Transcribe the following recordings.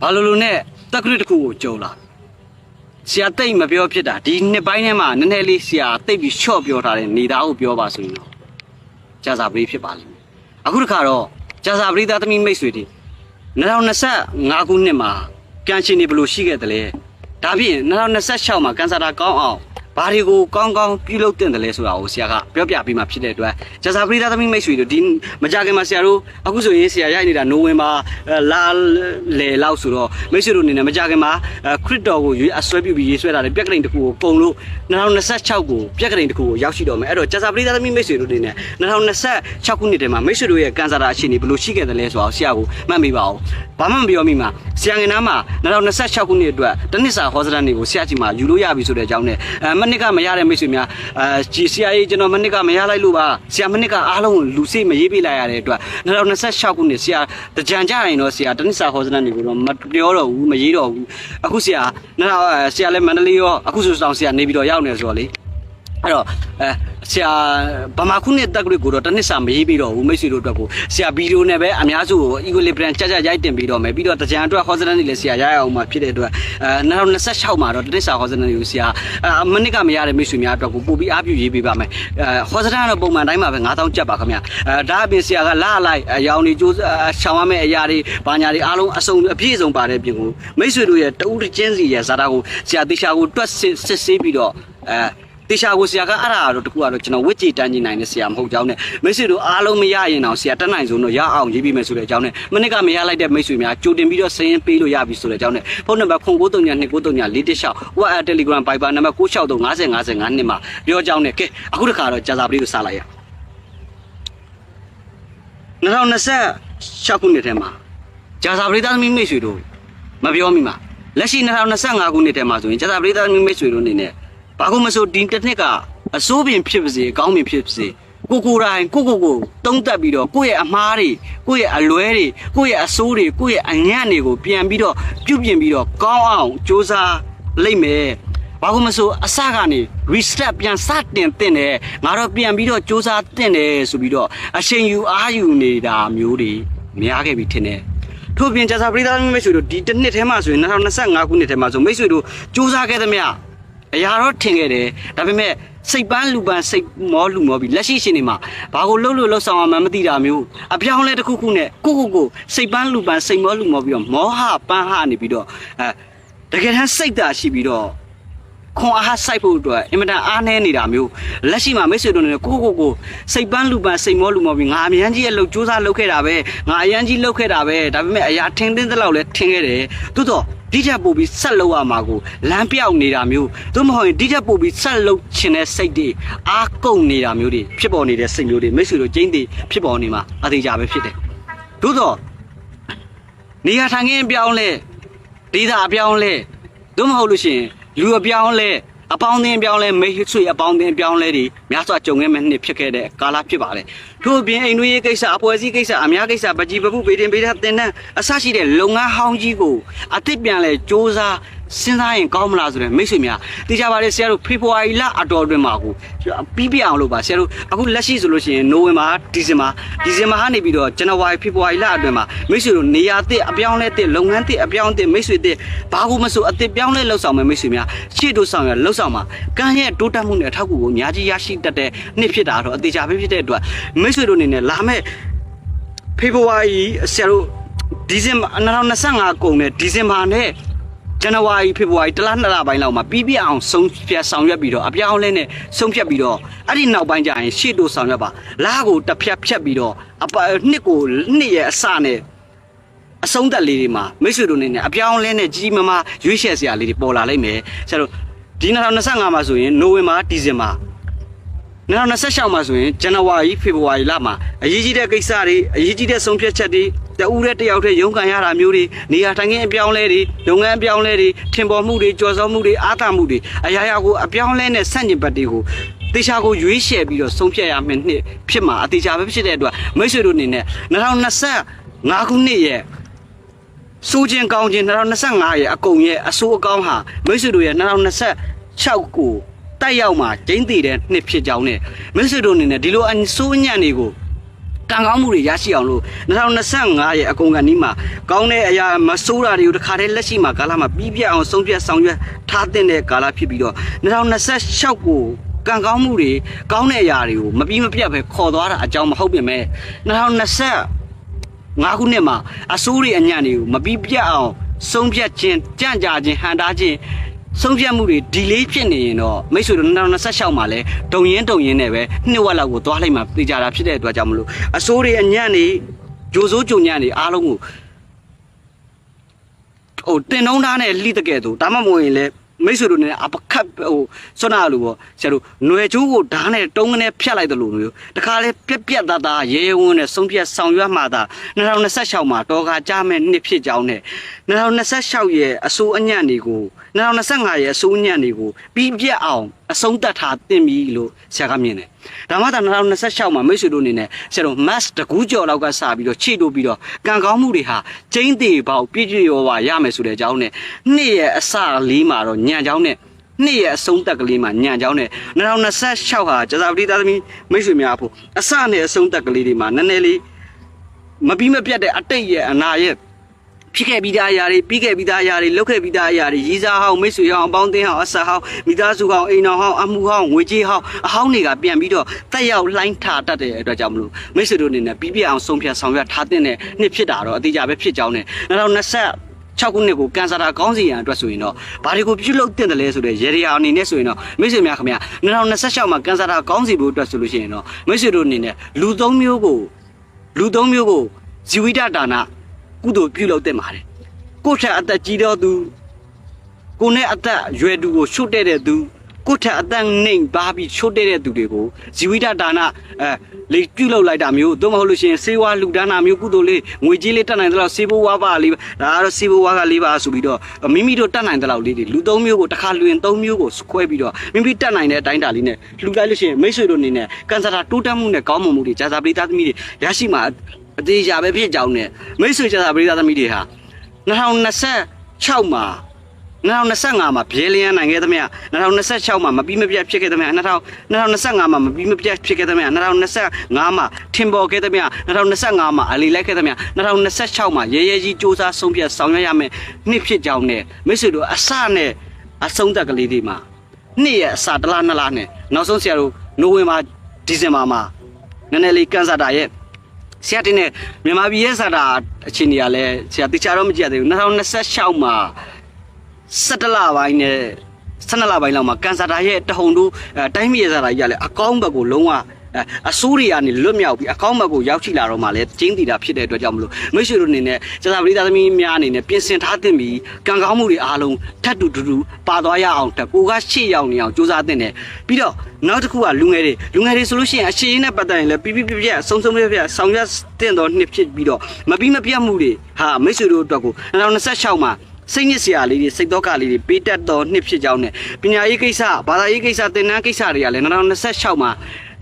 ဘာလို့လို့နဲ့တက်ကရစ်တစ်ခုကိုကြုံလာဆရာတိတ်မပြောဖြစ်တာဒီနှစ်ပိုင်းထဲမှာနည်းနည်းလေးဆရာတိတ်ပြီးရှော့ပြောထားတဲ့နေသားကိုပြောပါဆိုရင်တော့ကြာစာပရိဖြစ်ပါလိမ့်မယ်အခုတစ်ခါတော့ကြာစာပရိသားသမီးမိတ်ဆွေတွေ2025ခုနှစ်မှာကန်ရှင်နေဘယ်လိုရှိခဲ့တယ်လဲဒါဖြင့်2026မှာကန်ဆာတာကောင်းအောင် ဘာတွေကိုကောင်းကောင်းပြုလုပ်တင်တယ်လဲဆိုတာကိုဆရာကပြောပြပေးမှဖြစ်တဲ့အတွက်ကြာစာပရိသတ်သမီးမိတ်ဆွေတို့ဒီမကြခင်မှာဆရာတို့အခုဆိုရင်ဆရာရိုက်နေတာနိုဝင်ဘာအဲလာလေလောက်ဆိုတော့မိတ်ဆွေတို့အနေနဲ့မကြခင်မှာခရစ်တော်ကိုရွေးအဆွဲပြုပြီးရေးဆွဲတာလေပြက်ကလေးတစ်ခုကိုပုံလို့2026ကိုပြက်ကလေးတစ်ခုကိုရောက်ရှိတော့မယ်အဲ့တော့ကြာစာပရိသတ်သမီးမိတ်ဆွေတို့အနေနဲ့2026ခုနှစ်ထဲမှာမိတ်ဆွေတို့ရဲ့ကန်ဆာတာအခြေအနေဘယ်လိုရှိခဲ့တယ်လဲဆိုတာကိုဆရာကိုမှတ်မိပါအောင်ဘာမှမပြောမိမှာဆရာငယ်နားမှာ2026ခုနှစ်အတွက်တနစ်စာဟောစတန်တွေကိုဆရာကြီးမှာယူလို့ရပြီဆိုတဲ့အကြောင်းနဲ့အဲမနစ်ကမရတဲ့မိတ်ဆွေများအဲဂျီဆရာကြီးကျွန်တော်မနစ်ကမရလိုက်လို့ပါဆရာမနစ်ကအားလုံးကိုလူစိတ်မရေးပေးလိုက်ရတဲ့အတွက်2026ခုနှစ်ဆရာတကြံကြရင်တော့ဆရာတနစ်စာဟောစတန်တွေကိုတော့မပြောတော့ဘူးမရေးတော့ဘူးအခုဆရာ2000ဆရာလည်းမန္တလေးရောအခုဆိုတောင်ဆရာနေပြီးတော့ရောက်နေဆိုတော့လေအဲ့တော့အဲ ဆရာဗမာခုနှစ်တက်ဂရစ်ကိုတော့တစ်နှစ်စာမရေးပြီးတော့ဘူးမိတ်ဆွေတို့အတွက်ကိုဆရာဗီဒီယိုနဲ့ပဲအများစုကို equilibrium ကြကြရိုက်တင်ပြီးတော့မယ်ပြီးတော့တကြံအတွက်ဟောစတန်တွေလည်းဆရာရရအောင်မှာဖြစ်တဲ့အတွက်အဲ2026မှာတော့တစ်နှစ်စာဟောစတန်တွေကိုဆရာအမနစ်ကမရတဲ့မိတ်ဆွေများအတွက်ကိုပို့ပြီးအားပြုရေးပေးပါမယ်အဲဟောစတန်ကတော့ပုံမှန်တိုင်းမှာပဲ9000ကျပ်ပါခင်ဗျအဲဒါအပြင်ဆရာကလာလိုက်အရောင်တွေကျိုးရှောင်းရမယ့်အရာတွေဘာညာတွေအားလုံးအစုံအပြည့်အစုံပါတဲ့ပြင်ကိုမိတ်ဆွေတို့ရဲ့တဦးတစ်ချင်းစီရဲ့ဇာတာကိုဆရာတေချာကိုတွက်စစ်ဆေးပြီးတော့အဲ တေချာကိုဆရာကအဲ့ဒါတော့တကူကတော့ကျွန်တော်ဝစ်ကြည်တန်းကြီးနိုင်တဲ့ဆရာမဟုတ်ကြောင်းနဲ့မိတ်ဆွေတို့အားလုံးမရရင်တော့ဆရာတက်နိုင်ဆုံးတော့ရအောင်ရေးပြီးမယ်ဆိုတဲ့အကြောင်းနဲ့မနစ်ကမရလိုက်တဲ့မိတ်ဆွေများကြိုတင်ပြီးတော့စရင်ပေးလို့ရပြီဆိုတဲ့အကြောင်းနဲ့ဖုန်းနံပါတ်0939294416 WhatsApp Telegram Viber နံပါတ်96355055နှစ်မှာပြောကြောင်းနဲ့ကဲအခုတခါတော့ကြာစာပလေးကိုစလိုက်ရ2026ခုနှစ်ထဲမှာကြာစာပလေးသားသမီးမိတ်ဆွေတို့မပြောမိမှာလက်ရှိ2025ခုနှစ်ထဲမှာဆိုရင်ကြာစာပလေးသားသမီးမိတ်ဆွေတို့အနေနဲ့ ဘာလို့မဆိုဒီတစ်နှစ်ကအစိုးပင်ဖြစ်ပါစေအကောင်းပင်ဖြစ်ပါစေကိုကိုယ်တိုင်ကိုကိုကိုတုံးတက်ပြီးတော့ကိုယ့်ရဲ့အမားတွေကိုယ့်ရဲ့အလွဲတွေကိုယ့်ရဲ့အစိုးတွေကိုယ့်ရဲ့အညံ့တွေကိုပြန်ပြီးတော့ပြုပြင်ပြီးတော့ကောင်းအောင်စ조사လိုက်မယ်ဘာလို့မဆိုအစကနေ reset ပြန်စတင်တင်တယ်ငါတော့ပြန်ပြီးတော့စ조사တင်တယ်ဆိုပြီးတော့အချိန်ယူအားယူနေတာမျိုးတွေများခဲ့ပြီထင်တယ်ထို့ပြင်ကျစာပရိသတ်မိတ်ဆွေတို့ဒီတစ်နှစ်ထဲမှာဆိုရင်2025ခုနှစ်ထဲမှာဆိုမိတ်ဆွေတို့စ조사ခဲ့သမျှ အရာတော့ထင်ခဲ့တယ်ဒါပေမဲ့စိတ်ပန်းလူပန်းစိတ်မောလူမောပြီးလက်ရှိရှင်နေမှာဘာကိုလှုပ်လို့လှုပ်ဆောင်အောင်မသိတာမျိုးအပြောင်းလဲတစ်ခုခုနဲ့ကိုကိုကိုစိတ်ပန်းလူပန်းစိတ်မောလူမောပြီးတော့မောဟပန်းဟနေပြီးတော့အဲတကယ်တမ်းစိတ်သာရှိပြီးတော့ခွန်အားစိုက်ဖို့အတွက်အင်မတန်အားနည်းနေတာမျိုးလက်ရှိမှာမိတ်ဆွေတို့နဲ့ကိုကိုကိုစိတ်ပန်းလူပန်းစိတ်မောလူမောပြီးငါအမြန်းကြီးရဲ့လှုပ်စူးစမ်းလှုပ်ခဲ့တာပဲငါအရန်ကြီးလှုပ်ခဲ့တာပဲဒါပေမဲ့အရာထင်သင်းသလောက်လဲထင်ခဲ့တယ်သို့တော့ ဒီထက်ပိုပြီးဆက်လုပ်ရမှာကိုလမ်းပြောက်နေတာမျိုးသို့မဟုတ်ရင်ဒီထက်ပိုပြီးဆက်လုပ်ချင်တဲ့စိတ်တွေအားကုန်နေတာမျိုးတွေဖြစ်ပေါ်နေတဲ့စိတ်မျိုးတွေမိတ်ဆွေတို့ကျင်းသေးဖြစ်ပေါ်နေမှာအသေးကြပဲဖြစ်တယ်သို့တော့နေရာထိုင်ခင်းအပြောင်းလဲဒေသအပြောင်းလဲသို့မဟုတ်လို့ရှိရင်လူအပြောင်းလဲ အပေါင်းအသင်းအပြောင်းလဲမိတ်ဆွေအပေါင်းအသင်းအပြောင်းလဲတွေများစွာကြုံခဲ့မဲ့နှစ်ဖြစ်ခဲ့တဲ့ကာလဖြစ်ပါတယ်ထို့အပြင်အိမ်တွင်းရေးကိစ္စအပွဲစည်းကိစ္စအများကိစ္စပကြီးပပုဗေဒင်ဗေဒတင်တန်းအစရှိတဲ့လုပ်ငန်းဟောင်းကြီးကိုအသစ်ပြန်လဲစ조사 စဉ်းစားရင်ကောင်းမလားဆိုတဲ့မိတ်ဆွေများသိကြပါလေဆရာတို့ဖေဖော်ဝါရီလအတော်အတွင်းမှာကိုပြီးပြအောင်လို့ပါဆရာတို့အခုလက်ရှိဆိုလို့ရှိရင်နိုဝင်ဘာဒီဇင်ဘာဒီဇင်ဘာကနေပြီးတော့ဇန်နဝါရီဖေဖော်ဝါရီလအတွင်းမှာမိတ်ဆွေတို့နေရာသစ်အပြောင်းလဲသစ်လုပ်ငန်းသစ်အပြောင်းသစ်မိတ်ဆွေသစ်ဘာကိုမဆိုအသစ်ပြောင်းလဲလှုပ်ဆောင်မယ်မိတ်ဆွေများရှေ့တို့ဆောင်ရလှုပ်ဆောင်မှာကံရဲ့တိုးတက်မှုနဲ့အထောက်အကူကိုအများကြီးရရှိတတ်တဲ့နှစ်ဖြစ်တာတော့အသေးချာပဲဖြစ်တဲ့အတွက်မိတ်ဆွေတို့အနေနဲ့လာမဲ့ဖေဖော်ဝါရီဆရာတို့ဒီဇင်ဘာ2025ကုန်တဲ့ဒီဇင်ဘာနဲ့ ဇန်နဝါရီဖေဖော်ဝါရီတလနှစ်လပိုင်းလောက်မှာပြီးပြအောင်ဆုံးဖြတ်ဆောင်ရွက်ပြီးတော့အပြောင်းလဲနဲ့ဆုံးဖြတ်ပြီးတော့အဲ့ဒီနောက်ပိုင်းကျရင်ရှေ့တို့ဆောင်ရွက်ပါလားကိုတစ်ဖြတ်ဖြတ်ပြီးတော့အပနှစ်ကိုနှစ်ရဲ့အစနဲ့အဆုံးသက်လေးတွေမှာမိတ်ဆွေတို့အနေနဲ့အပြောင်းလဲနဲ့ကြီးမမရွေးချယ်စရာလေးတွေပေါ်လာလိမ့်မယ်ဆရာတို့ဒီ2025မှာဆိုရင်နိုဝင်ဘာဒီဇင်ဘာ 2026မှာဆိုရင်ဇန်နဝါရီဖေဖော်ဝါရီလမှာအရေးကြီးတဲ့ကိစ္စတွေအရေးကြီးတဲ့ဆုံးဖြတ်ချက်တွေတဦးတဲ့တယောက်တည်းရုန်းကန်ရတာမျိုးတွေနေရာထိုင်ခင်းအပြောင်းလဲတွေလုပ်ငန်းအပြောင်းလဲတွေထင်ပေါ်မှုတွေကြော်စောမှုတွေအားသာမှုတွေအရာရာကိုအပြောင်းလဲနဲ့ဆန့်ကျင်ဘက်တွေကိုတေချာကိုရွေးချယ်ပြီးတော့ဆုံးဖြတ်ရမယ့်နှစ်ဖြစ်မှာအတေချာပဲဖြစ်တဲ့အတွက်မိတ်ဆွေတို့အနေနဲ့2025ခုနှစ်ရဲ့စိုးခြင်းကောင်းခြင်း2025ရဲ့အကုန်ရဲ့အဆိုးအကောင်းဟာမိတ်ဆွေတို့ရဲ့2026ကို တိုက်ရောက်မှာကျင်းတည်တဲ့နှစ်ဖြစ်ကြောင်းနဲ့မိတ်ဆွေတို့အနေနဲ့ဒီလိုအဆိုးညံ့တွေကိုကံကောင်းမှုတွေရရှိအောင်လို့2025ရဲ့အကုန်ကန်ဒီမှာကောင်းတဲ့အရာမဆိုးတာတွေကိုတခါတည်းလက်ရှိမှာကာလမှာပြီးပြတ်အောင်ဆုံးဖြတ်ဆောင်ရွက်ထားတဲ့ကာလဖြစ်ပြီးတော့2026ကိုကံကောင်းမှုတွေကောင်းတဲ့အရာတွေကိုမပြီးမပြတ်ပဲခေါ်သွားတာအကြောင်းမဟုတ်ပြင်မဲ့2020ငါးခုနှစ်မှာအစိုးရအညံ့တွေကိုမပြီးပြတ်အောင်ဆုံးဖြတ်ခြင်းကြံ့ကြာခြင်းဟန်တာခြင်း ဆုံးဖြတ်မှုတွေ delay ဖြစ်နေရင်တော့မိတ်ဆွေတို့2026မှာလဲဒုံရင်ဒုံရင်နဲ့ပဲနှစ်ဝက်လောက်ကိုသွားလိုက်မှသိကြတာဖြစ်တဲ့အတွက်ကြောင့်မလို့အစိုးရအညံ့တွေဂျိုစိုးဂျုံညံ့တွေအားလုံးကိုဟိုတင်နှုံးသားနဲ့လိတကဲ့သို့ဒါမှမဟုတ်ရင်လဲ မိတ်ဆွေတို့နဲ့အပခတ်ဟိုစွနာလို့ပေါ့ဆရာတို့ຫນွယ်ချိုးကိုဓာတ်နဲ့တုံးကနေဖြတ်လိုက်တယ်လို့မျိုးတခါလဲပြက်ပြက်သားသားရဲရဲဝန်းနဲ့ဆုံးဖြတ်ဆောင်ရွက်မှသာ2026မှာတော်ကကြားမဲ့နှစ်ဖြစ်ကြောင်းနဲ့2026ရဲ့အစိုးအညံ့တွေကို2025ရဲ့အစိုးအညံ့တွေကိုပြီးပြတ်အောင် အဆုံးသတ်ထားတင်ပြီလို့ဆရာကမြင်တယ်ဒါမှသာ2026မှာမိတ်ဆွေတို့အနေနဲ့ဆရာတို့ mass တကူးကြော်လောက်ကစပြီးတော့ချိတို့ပြီးတော့ကံကောင်းမှုတွေဟာကျင်းသေးပေါက်ပြည့်ပြည့်ရောပါရမယ်ဆိုတဲ့အကြောင်းနဲ့နှစ်ရဲ့အစလေးမှာတော့ညံကြောင်းနဲ့နှစ်ရဲ့အဆုံးသက်ကလေးမှာညံကြောင်းနဲ့2026ဟာကျသာပတိသားသမီးမိတ်ဆွေများဖို့အစနဲ့အဆုံးသက်ကလေးတွေမှာနည်းနည်းလေးမပြီးမပြတ်တဲ့အတိတ်ရဲ့အနာရဲ့ ဖြစ်ခဲ့ပြီးသားအရာတွေပြီးခဲ့ပြီးသားအရာတွေလုပ်ခဲ့ပြီးသားအရာတွေရီးစားဟောင်းမိတ်ဆွေဟောင်းအပေါင်းအသင်းဟောင်းအဆက်ဟောင်းမိသားစုဟောင်းအိမ်တော်ဟောင်းအမှုဟောင်းငွေကြေးဟောင်းအဟောင်းတွေကပြန်ပြီးတော့တက်ရောက်လှိုင်းထားတတ်တဲ့အတွက်ကြောင့်မလို့မိတ်ဆွေတို့အနေနဲ့ပြီးပြအောင်ဆုံးဖြတ်ဆောင်ရွက်ထားတဲ့နှစ်ဖြစ်တာတော့အတိအကျပဲဖြစ်ကြောင်းနဲ့2020 6ခုနှစ်ကိုကန်ဆာတာကောင်းစီရန်အတွက်ဆိုရင်တော့ဘာတွေကိုပြုလုပ်တင်တယ်လဲဆိုတဲ့ရေဒီယာအနေနဲ့ဆိုရင်တော့မိတ်ဆွေများခင်ဗျာ2026မှာကန်ဆာတာကောင်းစီဖို့အတွက်ဆိုလို့ရှိရင်တော့မိတ်ဆွေတို့အနေနဲ့လူသုံးမျိုးကိုလူသုံးမျိုးကိုဇီဝိတဒါနာ ကုသိုလ်ပြုလုပ်တင်ပါတယ်ကိုယ့်ထက်အသက်ကြီးတော့သူကိုယ်နဲ့အသက်ရွယ်သူကိုရှုတ်တဲ့တဲ့သူကိုယ့်ထက်အသက်နှိမ်ပါပြီးရှုတ်တဲ့တဲ့သူတွေကိုဇီဝိတဒါနာအဲလေပြုတ်လောက်လိုက်တာမျိုးသို့မဟုတ်လို့ရှိရင်စေဝါလူဒါနာမျိုးကုသိုလ်လေးငွေကြီးလေးတက်နိုင်တဲ့လောက်စေဘဝါပါလေးဒါကတော့စေဘဝါကလေးပါဆိုပြီးတော့မိမိတို့တက်နိုင်တဲ့လောက်လေးတွေလူသုံးမျိုးကိုတစ်ခါလွင်သုံးမျိုးကိုခွဲပြီးတော့မိမိတက်နိုင်တဲ့အတိုင်းတာလေးနဲ့လှူလိုက်လို့ရှိရင်မိတ်ဆွေတို့အနေနဲ့ကန်ဆာတာတိုးတက်မှုနဲ့ကောင်းမွန်မှုတွေဂျာစာပရိသတ်သမီးတွေရရှိမှာ အသေးချာပဲဖြစ်ကြောင်းနဲ့မိတ်ဆွေဂျာစာပရိသတ်သမီးတွေဟာ2026မှာ2025မှာဘဲလျံနိုင်ခဲ့သမျှ2026မှာမပြီးမပြတ်ဖြစ်ခဲ့သမျှ2025မှာမပြီးမပြတ်ဖြစ်ခဲ့သမျှ2025မှာထင်ပေါ်ခဲ့သမျှ2025မှာအလီလိုက်ခဲ့သမျှ2026မှာရဲရဲကြီးစူးစမ်းဆုံးဖြတ်ဆောင်ရွက်ရမယ်နှစ်ဖြစ်ကြောင်းနဲ့မိတ်ဆွေတို့အစနဲ့အဆုံးသက်ကလေးတွေမှာနှစ်ရဲ့အစတစ်လားနှစ်လားနဲ့နောက်ဆုံးဆရာတို့နိုဝင်ဘာဒီဇင်ဘာမှာနည်းနည်းလေးကန်ဆာတာရဲ့ ဆရာတင်နဲ့မြန်မာပြည်ရဲ့စာတာအချိန်ကြီးကလည်းဆရာတိကျတော့မကြည့်ရသေးဘူး2026မှာ17လပိုင်းနဲ့12လပိုင်းလောက်မှာကန်ဆာတာရဲ့တဟုန်တို့အဲတိုင်းပြည်ရဲ့စာတာကြီးကလည်းအကောင်းဘက်ကိုလုံးဝ အဲအဆိုးတွေကနေလွတ်မြောက်ပြီးအကောင်းဘက်ကိုရောက်ရှိလာတော့မှလည်းကျင်းတည်တာဖြစ်တဲ့အတွက်ကြောင့်မလို့မိတ်ဆွေတို့အနေနဲ့ကျသာပရိသတ်သမီးများအနေနဲ့ပြင်ဆင်ထားသင့်ပြီးကံကောင်းမှုတွေအားလုံးထပ်တူတူတူပါသွားရအောင်တက်ကိုကရှေ့ရောက်နေအောင်စူးစမ်းသင့်တယ်ပြီးတော့နောက်တစ်ခုကလူငယ်တွေလူငယ်တွေဆိုလို့ရှိရင်အရှိန်နဲ့ပတ်သက်ရင်လည်းပြပြပြပြဆုံးဆုံးပြပြဆောင်ရွက်သင့်တော်နှစ်ဖြစ်ပြီးတော့မပြီးမပြတ်မှုတွေဟာမိတ်ဆွေတို့အတွက်ကို2026မှာစိတ်ညစ်စရာလေးတွေစိတ်တော့ကလေးတွေပေးတတ်တော်နှစ်ဖြစ်ကြောင်းနဲ့ပညာရေးကိစ္စဘာသာရေးကိစ္စသင်တန်းကိစ္စတွေကလည်း2026မှာ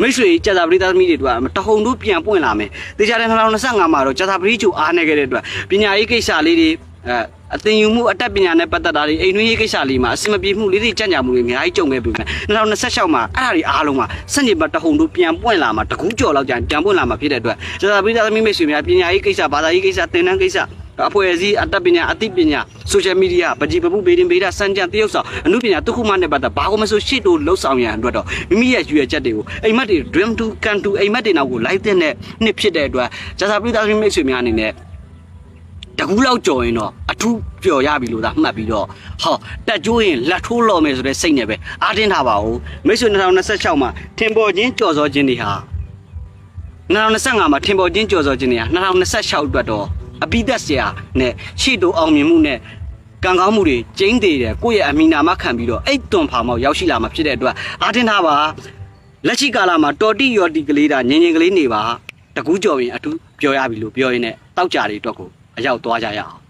မိတ်ဆွေကျတာပရိသတ်သမီးတွေတို့ကတဟုန်တို့ပြန်ပွင့်လာမယ်။တေချာတဲ့2025မှာတော့ကျတာပရိကျူအားနေခဲ့တဲ့အတွက်ပညာရေးကိစ္စလေးတွေအဲအသင်ယူမှုအတတ်ပညာနဲ့ပတ်သက်တာတွေအိမ်တွင်းရေးကိစ္စလေးမှာအဆင်မပြေမှုလေးတွေကြံ့ကြာမှုတွေအများကြီးကြုံခဲ့ပြီမယ်2026မှာအဲ့ဒါတွေအားလုံးမှာစက်ညစ်ပတ်တဟုန်တို့ပြန်ပွင့်လာမှာတကူးကြော်လောက်ကြံပြန်ပွင့်လာမှာဖြစ်တဲ့အတွက်ကျတာပရိသတ်သမီးမိတ်ဆွေများပညာရေးကိစ္စဘာသာရေးကိစ္စသင်တန်းကိစ္စ အဖွဲ့အစည်းအတတ်ပညာအသိပညာဆိုရှယ်မီဒီယာပကြီးပပုဗေဒင်ဗေဒစံကြံတရုပ်ဆောင်အမှုပညာတစ်ခုမှနဲ့ပတ်သက်ဘာကိုမဆိုရှေ့တို့လှုပ်ဆောင်ရန်အတွက်တော့မိမိရဲ့ရွေချက်တွေကိုအိမ်မက်တွေ dream to can to အိမ်မက်တွေနောက်ကိုလိုက်တဲ့နှစ်ဖြစ်တဲ့အတွက်ဇာစာပိသားမိတ်ဆွေများအနေနဲ့တကူလောက်ကြော်ရင်တော့အထူးပျော်ရပြီလို့သာမှတ်ပြီးတော့ဟောတက်ကျိုးရင်လက်ထိုးလော်မယ်ဆိုတဲ့စိတ်နဲ့ပဲအားတင်းထားပါဦးမိတ်ဆွေ2026မှာထင်ပေါ်ခြင်းကြော်စောခြင်းတွေဟာ2025မှာထင်ပေါ်ခြင်းကြော်စောခြင်းတွေဟာ2026အတွက်တော့ အပိသက်စရာနဲ့ရှေ့တိုးအောင်မြင်မှုနဲ့ကံကောင်းမှုတွေကျင်းသေးတယ်ကိုယ့်ရဲ့အမိနာမခံပြီးတော့အဲ့တွန်ဖာမောက်ရောက်ရှိလာမှာဖြစ်တဲ့အတွက်အားတင်းထားပါလက်ရှိကာလမှာတော်တိရော်တီကလေးတာငင်ငင်ကလေးနေပါတကူးကြော်ရင်အထူးပြောရပြီလို့ပြောရင်းနဲ့တောက်ကြတွေအတွက်ကိုအရောက်သွားကြရအောင်